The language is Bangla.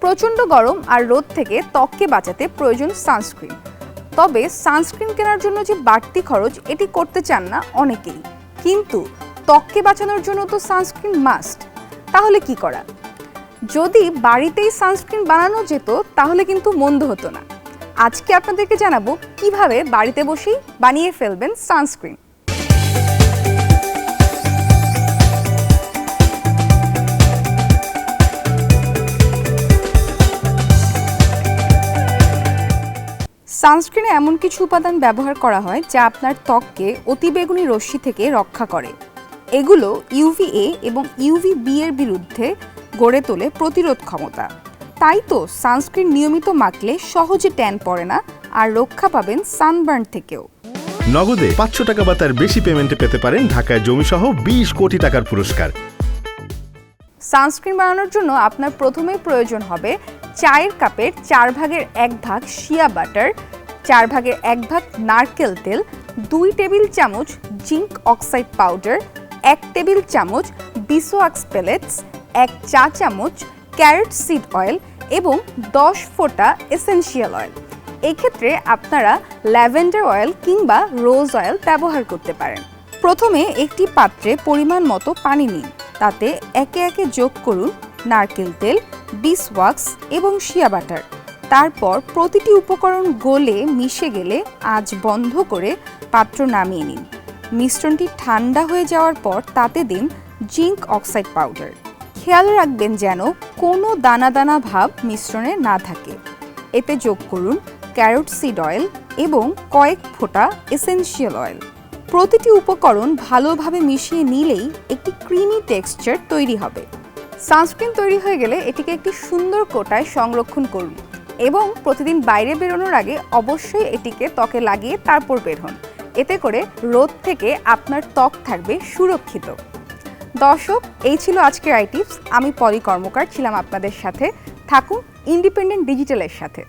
প্রচণ্ড গরম আর রোদ থেকে ত্বককে বাঁচাতে প্রয়োজন সানস্ক্রিন। তবে সানস্ক্রিন কেনার জন্য যে বাড়তি খরচ, এটি করতে চান না অনেকেই। কিন্তু ত্বককে বাঁচানোর জন্য তো সানস্ক্রিন মাস্ট তাহলে কি করা? যদি বাড়িতেই সানস্ক্রিন বানানো যেত, তাহলে কিন্তু মন্দ হতো না। আজকে আপনাদেরকে জানাব কীভাবে বাড়িতে বসেই বানিয়ে ফেলবেন সানস্ক্রিন। সানস্ক্রিনে এমন কিছু উপাদান ব্যবহার করা হয় যা আপনার ত্বককে অতিবেগুনি রশ্মি থেকে রক্ষা করে। এগুলো ইউভিএ এবং ইউভি বি এর বিরুদ্ধে গড়ে তোলে প্রতিরোধ ক্ষমতা। তাই তো সানস্ক্রিন নিয়মিত মাখলে সহজে ট্যান পড়ে না আর রক্ষা পাবেন সানবার্ন থেকেও। নগদে পাঁচশো টাকা বা তার বেশি পেমেন্টে পেতে পারেন ঢাকায় জমিসহ বিশ কোটি টাকার পুরস্কার। সানস্ক্রিন বানানোর জন্য আপনার প্রথমেই প্রয়োজন হবে চায়ের কাপের চার ভাগের এক ভাগ শিয়া বাটার চার ভাগের এক ভাগ নারকেল তেল, দুই টেবিল চামচ জিঙ্ক অক্সাইড পাউডার এক টেবিল চামচ বিসোয়াক্স পেলেটস এক চা চামচ ক্যারেট সিড অয়েল এবং দশ ফোঁটা এসেনশিয়াল অয়েল এক্ষেত্রে আপনারা ল্যাভেন্ডার অয়েল কিংবা রোজ অয়েল ব্যবহার করতে পারেন। প্রথমে একটি পাত্রে পরিমাণ মতো পানি নিন। তাতে একে একে যোগ করুন নারকেল তেল, বিস ওয়াক্স এবং শিয়া বাটার। তারপর প্রতিটি উপকরণ গলে মিশে গেলে আজ বন্ধ করে পাত্র নামিয়ে নিন। মিশ্রণটি ঠান্ডা হয়ে যাওয়ার পর তাতে দিন জিঙ্ক অক্সাইড পাউডার। খেয়াল রাখবেন যেন কোনো দানা দানা ভাব মিশ্রণে না থাকে। এতে যোগ করুন ক্যারোট সিড অয়েল এবং কয়েক ফোঁটা এসেনশিয়াল অয়েল। প্রতিটি উপকরণ ভালোভাবে মিশিয়ে নিলেই একটি ক্রিমি টেক্সচার তৈরি হবে। সানস্ক্রিন তৈরি হয়ে গেলে এটিকে একটি সুন্দর কোটায় সংরক্ষণ করুন এবং প্রতিদিন বাইরে বেরোনোর আগে অবশ্যই এটিকে ত্বকে লাগিয়ে তারপর বের হন। এতে করে রোদ থেকে আপনার ত্বক থাকবে সুরক্ষিত। দর্শক, এই ছিল আজকের আই টিপস আমি পলি কর্মকার, ছিলাম আপনাদের সাথে। থাকুন ইন্ডিপেন্ডেন্ট ডিজিটালের সাথে।